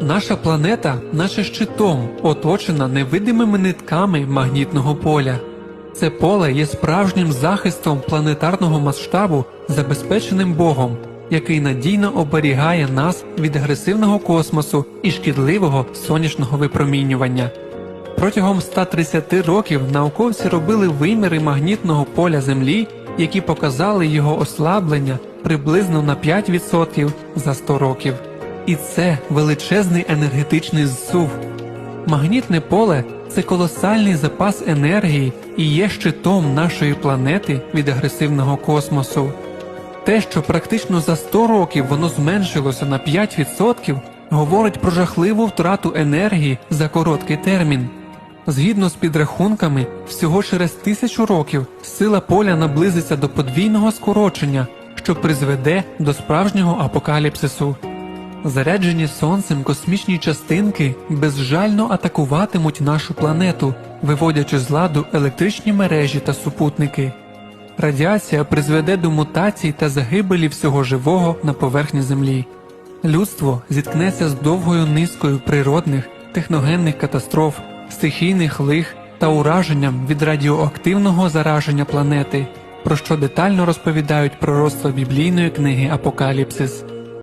Наша планета, наче щитом, оточена невидимими нитками магнітного поля. Це поле є справжнім захистом планетарного масштабу, забезпеченим Богом, який надійно оберігає нас від агресивного космосу і шкідливого сонячного випромінювання. Протягом 130 років науковці робили виміри магнітного поля Землі, які показали його ослаблення приблизно на 5% за 100 років. І це величезний енергетичний зсув. Магнітне поле це колосальний запас енергії і є щитом нашої планети від агресивного космосу. Те, що практично за 100 років воно зменшилося на 5%, говорить про жахливу втрату енергії за короткий термін. Згідно з підрахунками, всього через тисячу років сила поля наблизиться до подвійного скорочення, що призведе до справжнього апокаліпсису. Заряджені сонцем космічні частинки безжально атакуватимуть нашу планету, виводячи з ладу електричні мережі та супутники. Радіація призведе до мутацій та загибелі всього живого на поверхні Землі. Людство зіткнеться з довгою низкою природних, техногенних катастроф, стихійних лих та ураженням від радіоактивного зараження планети, про що детально розповідають пророцтва біблійної книги Апокаліпсис.